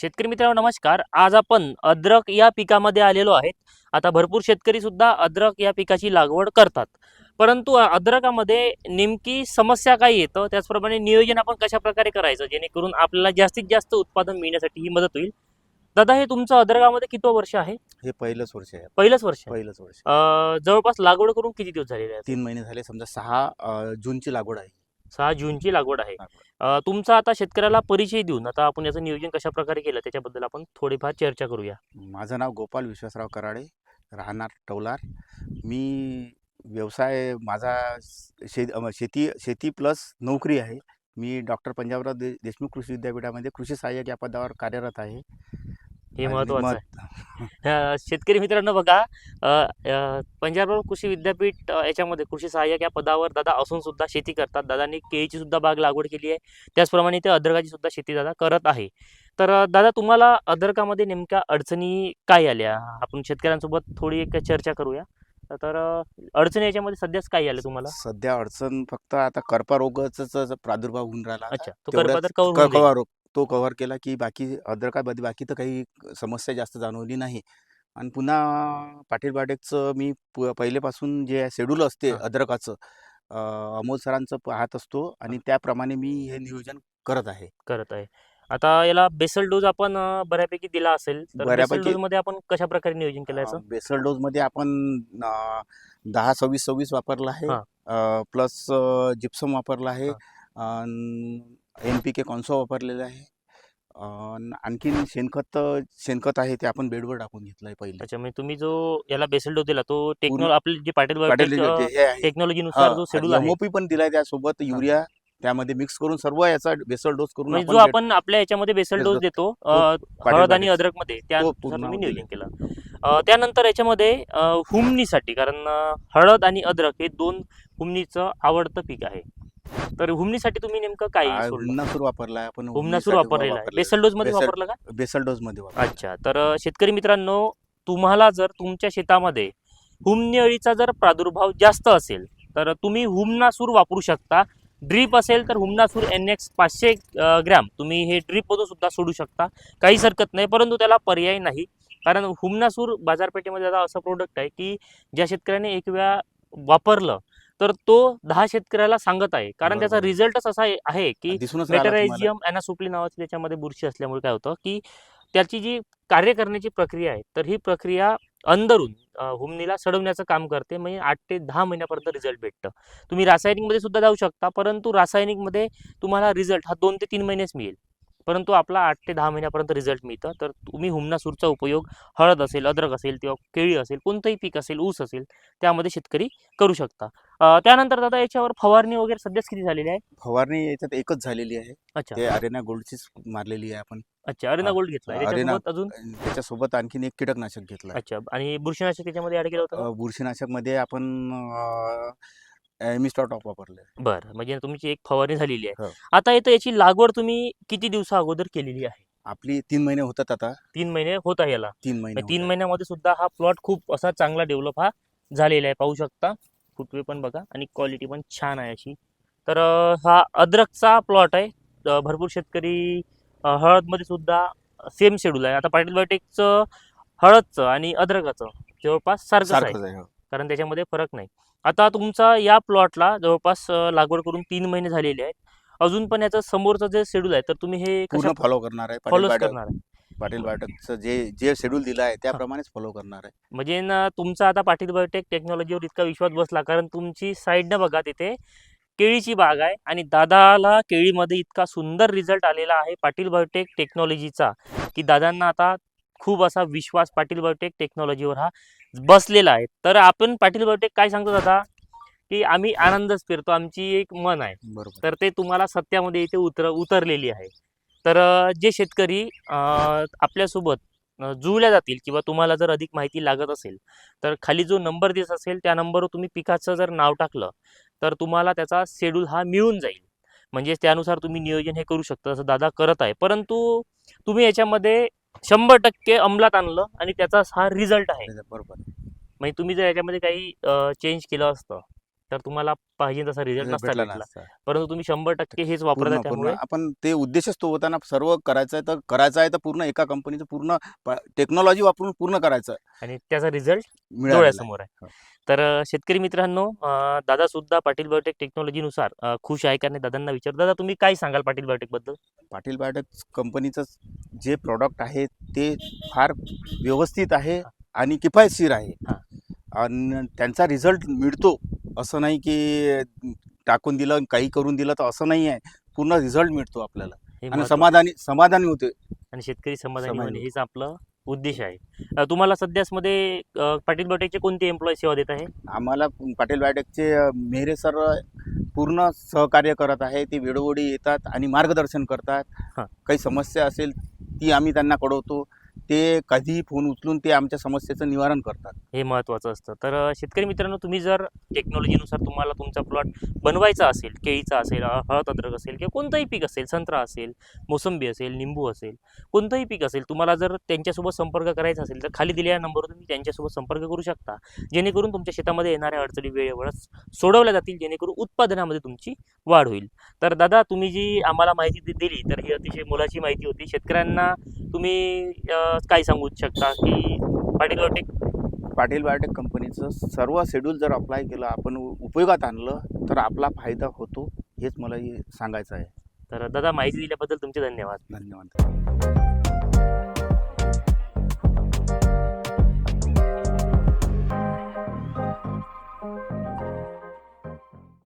शेतकरी मित्रांनो नमस्कार. आज आपण अद्रक या पिकामध्ये आलेलो आहेत. आता भरपूर शेतकरी सुद्धा अद्रक या पिकाची लागवड करतात. परंतु अद्रकामध्ये नेमकी समस्या काय येतं? त्याचप्रमाणे नियोजन आपण कशा प्रकारे करायचं? जेणेकरून आपल्याला जास्तीत जास्त उत्पादन मिळण्यासाठी ही मदत होईल. दादा हे तुमचं अद्रकामध्ये किती वर्ष आहे? हे पहिलंच वर्ष आहे. पहिलंच वर्ष आहे. पहिलंच वर्ष जवळपास लागवड करून किती दिवस झालेले आहेत? तीन महिने झाले. समजा सहा जूनची लागवड आहे. सहा जूनची लागवड आहे. तुमचा आता शेतकऱ्याला परिचय देऊन आता आपण याचं नियोजन कशा प्रकारे केलं त्याच्याबद्दल आपण थोडीफार चर्चा करूया. माझं नाव गोपाल विश्वासराव कराडे राहणार टवलार. मी व्यवसाय माझा शे शेती शेती प्लस नोकरी आहे. मी डॉक्टर पंजाबराव दे देशमुख कृषी विद्यापीठामध्ये कृषी सहाय्यक या पदावर कार्यरत आहे. हे महत्वाचं आहे. अ, शेतकरी मित्रांनो बघा अ, अ, पंजाबराव कृषी विद्यापीठ अ, याच्यामध्ये कृषी सहाय्यक या पदावर दादा असून सुद्धा शेती करतात. दादांनी केळीची सुद्धा बाग लागवड केली आहे. त्याचप्रमाणे ते अद्रकाची सुद्धा शेती दादा करत आहे. तर अ, दादा तुम्हाला अद्रकामध्ये नेमक्या अडचणी काय आल्या? आपण शेतकऱ्यांसोबत थोडी एक चर्चा करूया. तर अ, अडचणी याच्यामध्ये सध्याच काय आल्या तुम्हाला? सध्या अडचण फक्त आता करपा रोगाचा प्रादुर्भाव होऊन राहिला. अच्छा तो तेवढ्याच करपा तर cover क- होऊन जाईल. तो कव्हर केला की बाकी अद्रकामध्ये बाकी तर काही समस्या जास्त जाणवली नाही. आणि पुन्हा पाटील बाटेकचं मी पहिलेपासून जे शेड्यूल असते. अद्रकाचं अमोल सरांचं पाहत असतो आणि त्याप्रमाणे मी हे नियोजन करत आहे. करत आहे. आता याला बेसल डोस आपण बऱ्यापैकी दिला असेल बऱ्यापैकी- मध्ये आपण कशा प्रकारे नियोजन केलं बेसल डोस मध्ये आपण दहा सव्वीस सव्वीस वापरला. आहे. प्लस जिप्सम वापरला आहे. एन पी के कॉन्सो वापरलेला आहे. आणखीन शेणखत शेणखत आहे ते आपण बेडवर टाकून घेतलं आहे पहिले. अच्छा म्हणजे तुम्ही जो याला बेसल डोस दिला तो टेक्नॉलॉजी आपले जे पाटील टेक्नॉलॉजीनुसार जो शेड्यूल आहे. एमओपी पण दिलाय त्यासोबत युरिया त्यामध्ये मिक्स करून सर्व याचा बेसल डोस करून म्हणजे जो आपण आपल्या याच्यामध्ये बेसल डोस देतो हळद आणि. अद्रकमध्ये. नियोजन केलं. त्यानंतर याच्यामध्ये हुमणीसाठी कारण हळद आणि अद्रक हे दोन हुमणीचं आवडतं पीक आहे. तर हुमणीसाठी तुम्ही नेमकं काय सोडलं? हुमनासूर वापरलाय आपण हुमनासूर हुमणीसाठी वापरलेला आहे. वापरलेलं. बेसल डोस मध्ये बेसल- वापरलं का? बेसल डोस मध्ये वापर अच्छा तर शेतकरी मित्रांनो तुम्हाला जर तुमच्या शेतामध्ये हुमणी अळीचा जर प्रादुर्भाव जास्त असेल तर तुम्ही हुमनासूर वापरू शकता. ड्रीप असेल तर हुमनासूर एन एक्स पाचशे ग्रॅम. तुम्ही हे ड्रीपमधून सुद्धा सोडू शकता. काहीच हरकत नाही परंतु त्याला पर्याय नाही. कारण हुमनासूर बाजारपेठेमध्ये आता असं प्रोडक्ट आहे की ज्या शेतकऱ्याने एक वेळा वापरलं तर तो दहा शेतकऱ्याला सांगत आहे. कारण त्याचा. रिझल्टच असा आहे- की. मेटरायझियम अॅनासोप्ली नावाची त्याच्यामध्ये बुरशी असल्यामुळे काय होतं की त्याची जी कार्य करण्याची प्रक्रिया आहे तर ही प्रक्रिया अंदरून अ, हुमणीला सडवण्याचं काम करते. म्हणजे आठ ते दहा महिन्यापर्यंत रिझल्ट भेटतं. तुम्ही रासायनिकमध्ये सुद्धा जाऊ शकता परंतु रासायनिकमध्ये तुम्हाला रिझल्ट हा दोन ते तीन महिनेच मिळेल. परंतु आपला आठ ते दहा महिन्यापर्यंत रिझल्ट मिळतं. तर तुम्ही हुमनासूरचा उपयोग हळद असेल अद्रक असेल किंवा केळी असेल कोणतंही पीक असेल ऊस असेल त्यामध्ये शेतकरी करू शकता. त्यानंतर दादा याच्यावर फवारणी वगैरे सध्याच किती झालेली आहे? फवारणी याच्यात एकच झालेली आहे. अच्छा. ते अरेना गोल्डचीच मारलेली आहे आपण. अच्छा अरेना. गोल्ड घेतला अरेना- त्याच्यासोबत अजून? त्याच्यासोबत आणखीन एक कीटकनाशक घेतलं अच्छा. आणि बुरशीनाशक त्याच्यामध्ये ऍड केलं होतं? बुरशीनाशकमध्ये आपण एमिस्टॉ टॉप वापरले बरं. म्हणजे तुमची एक फवारणी झालेली आहे. हो. आता येतं याची लागवड तुम्ही किती दिवसा अगोदर केलेली आहे? आपली तीन महिने होतात आता. तीन महिने होत आहे याला. तीन महिने तीन होतात. महिन्यामध्ये सुद्धा हा प्लॉट खूप असा चांगला डेव्हलप हा झालेला आहे. पाहू शकता. फुटवे पण बघा आणि क्वालिटी पण छान आहे अशी. तर हा अद्रकचा प्लॉट आहे. भरपूर शेतकरी हळदमध्ये सुद्धा सेम शेड्यूल आहे. आता पाटील बायोटेकचं हळदचं आणि अद्रकाचं जवळपास सारखंच आहे. हो. कारण त्याच्यामध्ये फरक नाही. आता तुमचा या प्लॉटला जवळपास लागवड करून तीन महिने झालेले आहेत. अजून पण याचं समोरचं जे शेड्यूल आहे तर तुम्ही हे फॉलो करणार आहे बायोटेक- करणार आहे. पाटील बायोटेकचं जे जे शेड्यूल दिलं आहे त्याप्रमाणेच फॉलो करणार आहे. म्हणजे ना तुमचा आता पाटील बायोटेक टेक्नॉलॉजीवर इतका विश्वास बसला कारण तुमची साईडनं बघा तिथे केळीची बाग आहे आणि दादाला केळीमध्ये इतका सुंदर रिझल्ट आलेला आहे पाटील बायोटेक टेक्नॉलॉजीचा की दादांना आता खूप असा विश्वास पाटील बायोटेक टेक्नॉलॉजीवर हा बसलेला आहे. तर आपण पाटील बायोटेक काय सांगतो दादा? की आम्ही आनंदच फिरतो आमची एक मन आहे. बरोबर. तर ते तुम्हाला सत्यामध्ये इथे उतर उतरलेली आहे. तर जे शेतकरी आपल्यासोबत जुळल्या जातील किंवा तुम्हाला जर अधिक माहिती लागत असेल तर खाली जो नंबर दिसत असेल त्या नंबरवर तुम्ही पिकाचं जर नाव टाकलं तर तुम्हाला त्याचा शेड्यूल हा मिळून जाईल. म्हणजे त्यानुसार तुम्ही नियोजन हे करू शकता असं दादा करत आहे. परंतु तुम्ही याच्यामध्ये शंभर टक्के अंमलात आणलं आणि त्याचा हा रिझल्ट आहे. बरोबर. म्हणजे तुम्ही जर याच्यामध्ये काही चेंज केलं असतं तर तुम्हाला पाहिजे तसा रिझल्ट नसता भेटला नसता. परंतु तुम्ही शंभर टक्के हेच वापरता पूर्ण. पूर्ण त्यामुळे आपण ते उद्देशच तो होता ना सर्व करायचं आहे तर करायचं आहे तर पूर्ण एका कंपनीचं पूर्ण टेक्नॉलॉजी वापरून पूर्ण करायचं. आणि त्याचा रिझल्ट मिळालेलं आहे. डोळ्यासमोर आहे. हो. तर अ, शेतकरी मित्रांनो दादा सुद्धा पाटील बायोटेक टेक्नॉलॉजीनुसार अ, खुश आहे का नाही दादांना विचार. दादा तुम्ही काय सांगाल पाटील बायोटेकबद्दल? पाटील बायोटेक कंपनीचं जे प्रॉडक्ट आहे ते फार व्यवस्थित आहे आणि किफायतशीर आहे. हा. आणि त्यांचा रिझल्ट मिळतो. असं नाही की टाकून दिलं काही करून दिलं तर असं नाही आहे. पूर्ण रिझल्ट मिळतो आपल्याला. आणि समाधानी समाधानी होते आणि शेतकरी समाधानी हेच आपलं उद्देश आहे. तुम्हाला सध्यामध्ये अ, पाटील बायोटेकचे कोणते एम्प्लॉय सेवा देत आहे? आम्हाला पाटील बायोटेकचे मेहरे सर पूर्ण सहकार्य करत आहे. ते वेळोवेळी येतात आणि मार्गदर्शन करतात. काही समस्या असेल ती आम्ही त्यांना कळवतो. ते कधीही फोन उचलून ते आमच्या समस्येचं निवारण करतात. हे महत्त्वाचं असतं. तर शेतकरी मित्रांनो तुम्ही जर टेक्नॉलॉजीनुसार तुम्हाला तुमचा प्लॉट बनवायचा असेल केळीचा असेल हळद अद्रक असेल किंवा कोणतंही पीक असेल संत्रा असेल मोसंबी असेल निंबू असेल कोणतंही पीक असेल तुम्हाला जर त्यांच्यासोबत संपर्क करायचा असेल तर खाली दिलेल्या नंबरवर तुम्ही त्यांच्यासोबत संपर्क करू शकता. जेणेकरून तुमच्या शेतामध्ये येणाऱ्या अडचणी वेळेवरच सोडवल्या जातील जेणेकरून उत्पादनामध्ये तुमची वाढ होईल. तर दादा तुम्ही जी आम्हाला माहिती दि- दिली तर ही अतिशय मोलाची माहिती होती. शेतकऱ्यांना तुम्ही काय सांगू शकता की पाटील बायोटेक? पाटील बायोटेक कंपनीचं सर्व शेड्यूल जर अप्लाय केलं आपण उपयोगात आणलं तर आपला फायदा होतो हेच मला हे सांगायचं आहे. तर दादा माहिती दिल्याबद्दल तुमचे धन्यवाद. धन्यवाद.